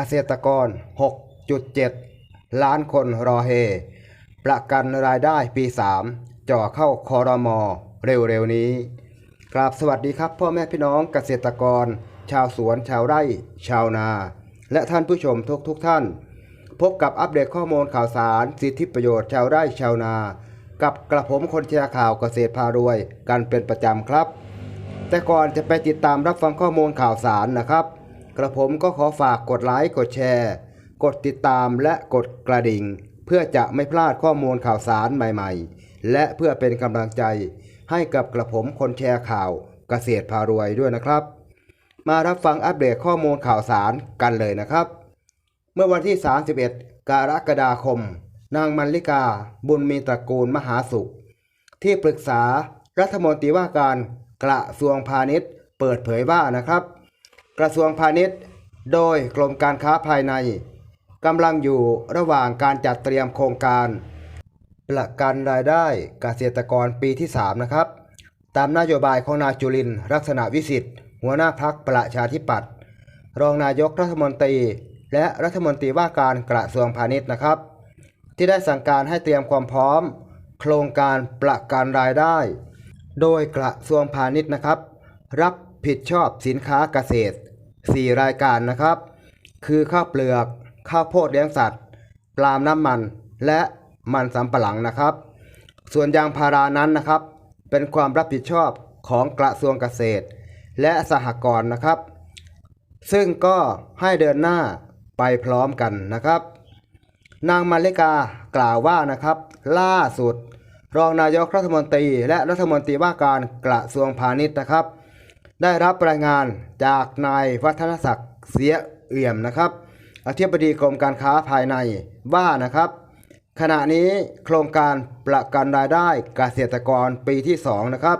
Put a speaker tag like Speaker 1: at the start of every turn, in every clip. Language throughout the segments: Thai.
Speaker 1: เกษตรกร 6.7 ล้านคนรอเฮ ประกันรายได้ปี 3 จ่อเข้าคอรมอเร็วๆนี้กราบสวัสดีครับ พ่อแม่พี่น้องเกษตรกร ชาวสวนชาวไร่ ชาวนา และท่านผู้ชมทุกทุกๆท่าน พบกับอัปเดตข้อมูลข่าวสาร สิทธิประโยชน์ชาวไร่ชาวนา กับกระผมคนแชร์ข่าวเกษตรพารวย กันเป็นประจำครับ แต่ก่อนจะไปติดตามรับฟังข้อมูลข่าวสารนะครับ กระผมก็ขอฝากกดไลค์กดแชร์ กดติดตามและกดกระดิ่ง เพื่อจะไม่พลาดข้อมูลข่าวสารใหม่ๆ และเพื่อเป็นกำลังใจ ให้กับกระผมคนแชร์ข่าวเกษตรพารวยด้วยนะครับ มารับฟังอัปเดตข้อมูลข่าวสารกันเลยนะครับ เมื่อวันที่ 31 กรกฎาคม นางมันลิกา บุญมีตระกูลมหาสุข ที่ปรึกษารัฐมนตรีว่าการกระทรวงพาณิชย์ เปิดเผยว่านะครับ กระทรวงพาณิชย์ โดยกรมการค้าภายในกำลังอยู่ระหว่างการจัดเตรียมโครงการ ประกันรายได้เกษตรกรปีที่ 3 นะครับ ตามนโยบายของนายจุลินลักษณะวิสิทธิ์หัวหน้าพักประชาธิปัตย์รองนายกรัฐมนตรี และรัฐมนตรีว่าการกระทรวงพาณิชย์นะครับ ที่ได้สั่งการให้เตรียมความพร้อม โครงการประกันรายได้ โดยกระทรวงพาณิชย์นะครับ รับ ผิดชอบสินค้าเกษตร 4 รายการนะครับ คือข้าวเปลือก ข้าวโพดเลี้ยงสัตว์ปลาล์มน้ำมัน และมันสำปะหลังนะครับ ส่วนยางพารานั้นนะครับ เป็นความรับผิดชอบของกระทรวงเกษตร และสหกรณ์นะครับ ซึ่งก็ให้เดินหน้าไปพร้อมกันนะครับ นางมาริกากล่าวว่านะครับ ล่าสุด รองนายกรัฐมนตรีและรัฐมนตรีว่าการกระทรวงพาณิชย์นะครับ ได้รับรายงานจากนายวัฒนศักดิ์เสียเอี่ยมนะครับอธิบดีกรมการค้าภายในว่านะครับ ขณะนี้โครงการประกันรายได้เกษตรกรปีที่ 2 นะครับ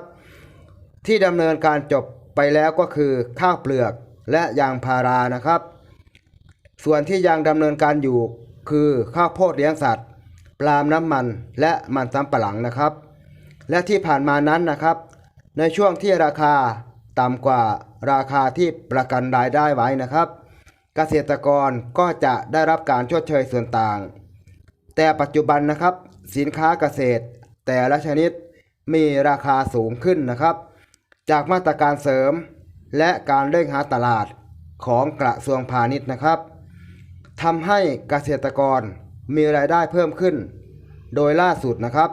Speaker 1: ที่ดำเนินการจบไปแล้วก็คือข้าวเปลือกและยางพารานะครับ ส่วนที่ยังดำเนินการอยู่คือข้าวโพดเลี้ยงสัตว์ ปลามน้ำมันและมันสำปะหลังนะครับ และที่ผ่านมานั้นนะครับ ในช่วงที่ราคา ต่ำกว่าราคาที่ประกันรายได้ไว้นะครับ เกษตรกรก็จะได้รับการชดเชยส่วนต่าง แต่ปัจจุบันนะครับ สินค้าเกษตร แต่ละชนิดมีราคาสูงขึ้นนะครับ จากมาตรการเสริม และการเร่งหาตลาดของกระทรวงพาณิชย์นะครับทำให้เกษตรกรมีรายได้เพิ่มขึ้น โดยล่าสุดนะครับ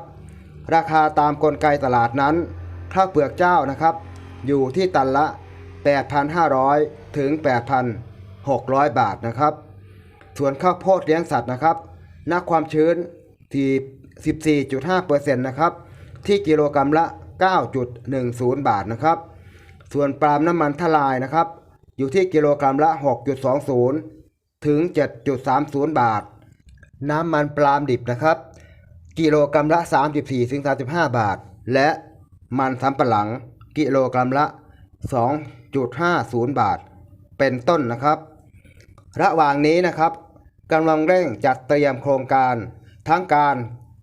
Speaker 1: ราคาตามกลไกตลาดนั้นข้าวเปลือกเจ้านะครับ อยู่ที่ตันละ 8,500 ถึง 8,600 บาทนะครับ ส่วนข้าวโพดเลี้ยงสัตว์นะครับนักความชื้นที่14.5%นะครับ ที่กิโลกรรัมละ 9.10 บาทนะครับ ส่วนปาล์มน้ำมันทลายนะครับ อยู่ที่กิโลกรรัมละ 6.20 ถึง 7.30 บาท น้ำมันปาล์มดิบนะครับ กิโลกรรัมละ 34ถึง35 บาท และมันสำปะหลัง กิโลกรรัมละ 2.50 บาท เป็นต้นนะครับ ระหว่างนี้นะครับกำลังเร่งจัดเตรียมโครงการ ทั้งการ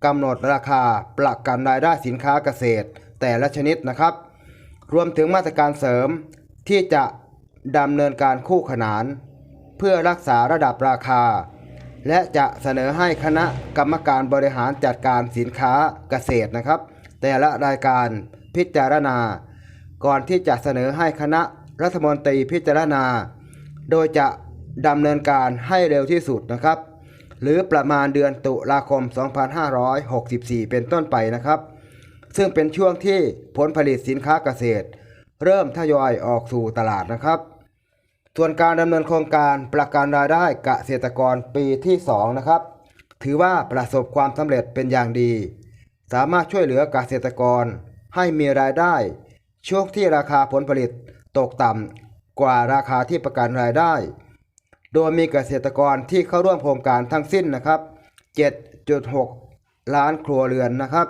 Speaker 1: กำหนดราคาประกันรายได้สินค้าเกษตร แต่ละชนิดนะครับ รวมถึงมาตรการเสริมที่จะดำเนินการคู่ขนาน เพื่อรักษาระดับราคา และจะเสนอให้คณะกรรมการบริหารจัดการสินค้าเกษตรนะครับ แต่ละรายการพิจารณา ก่อนที่จะเสนอให้คณะรัฐมนตรีพิจารณา โดยจะดำเนินการให้เร็วที่สุดนะครับ หรือประมาณเดือนตุลาคม 2564 เป็นต้นไปนะครับ ซึ่งเป็นช่วงที่ผลผลิตสินค้าเกษตร เริ่มทยอยออกสู่ตลาดนะครับ ส่วนการดำเนินโครงการประกันรายได้เกษตรกรปีที่ 2 นะครับ ถือว่าประสบความสำเร็จเป็นอย่างดี สามารถช่วยเหลือเกษตรกรให้มีรายได้ ช่วงที่ราคาผลผลิตตกต่ำกว่าราคาที่ประกันรายได้ โดยมีเกษตรกรที่เข้าร่วมโครงการทั้งสิ้นนะครับ 7.6 ล้านครัวเรือนนะครับ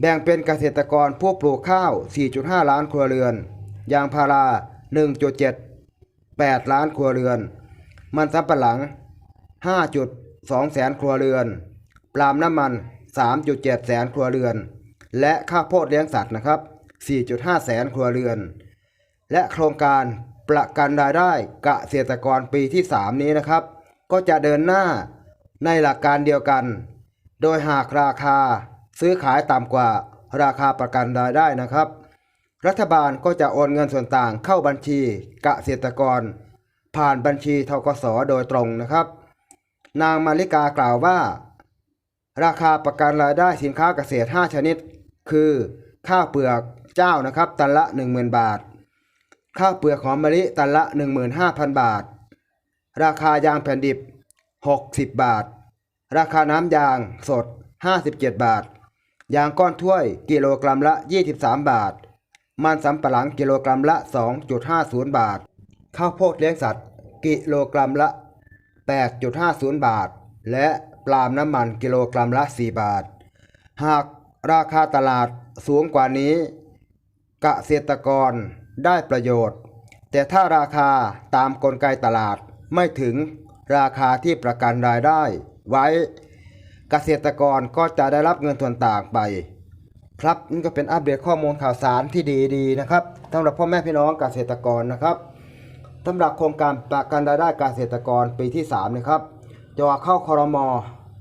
Speaker 1: แบ่งเป็นเกษตรกรผู้ปลูกข้าว 4.5 ล้านครัวเรือน ยางพารา 1.78 ล้านครัวเรือน มันสำปะหลัง 5.2 แสนครัวเรือนปาล์มน้ำมัน 3.7 แสนครัวเรือน และข้าวโพดเลี้ยงสัตว์นะครับ 4.5 แสนครัวเรือน และโครงการประกันรายได้เกษตรกรปีที่ 3 นี้นะครับ ก็จะเดินหน้าในหลักการเดียวกัน โดยหากราคาซื้อขายต่ำกว่าราคาประกันรายได้นะครับ รัฐบาลก็จะโอนเงินส่วนต่างเข้าบัญชีเกษตรกร ผ่านบัญชีทกสโดยตรงนะครับ นางมาริกากล่าวว่า ราคาประกันรายได้สินค้าเกษตร 5 ชนิด คือ ข้าวเปลือกเจ้านะครับตันละ 10,000 บาท ข้าวเปลือกหอมมะลิตันละ 15,000 บาท ราคายางแผ่นดิบ 60 บาท ราคาน้ำยางสด 57 บาท ยางก้อนถ้วยกิโลกรัมละ 23 บาท มันสำปะหลังกิโลกรัมละ 2.50 บาท ข้าวโพดเลี้ยงสัตว์ กิโลกรัมละ 8.50 บาท และปลามน้ำมันกิโลกรัมละ 4 บาท หากราคาตลาด สูงกว่านี้เกษตรกรได้ประโยชน์ แต่ถ้าราคาตามกลไกตลาดไม่ถึงราคาที่ประกันรายได้ ไว้เกษตรกรก็จะได้รับเงินส่วนต่างไป ครับนี่ก็เป็นอัปเดตข้อมูลข่าวสารที่ดีๆนะครับสำหรับพ่อแม่พี่น้องเกษตรกรนะครับสำหรับโครงการประกันรายได้เกษตรกรปีที่3นะครับจะเข้าคอรมอ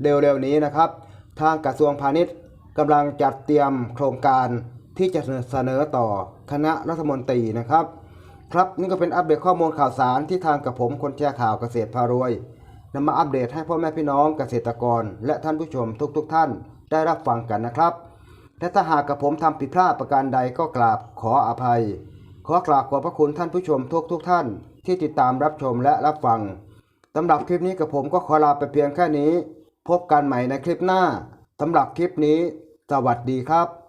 Speaker 1: เร็วๆนี้นะครับ ทางกระทรวงพาณิชย์ กำลังจัดเตรียมโครงการที่จะเสนอต่อคณะรัฐมนตรีนะครับ ครับนี่ก็เป็นอัปเดตข้อมูลข่าวสารที่ทางกับผมคนแชร์ข่าวเกษตรพารวยนำมาอัปเดตให้พ่อแม่พี่น้องเกษตรกร และท่านผู้ชมทุกๆทท่านได้รับฟังกันนะครับและถ้าหากกับผมทำผิดพลาดประการใดก็กราบขออภัย ขอกราบขอบพระคุณท่านผู้ชมทุกทุกท่าน ที่ติดตามรับชมและรับฟังสำหรับคลิปนี้กับผมก็ขอลาไปเพียงแค่นี้ พบกันใหม่ในคลิปหน้าสำหรับคลิปนี้ สวัสดีครับ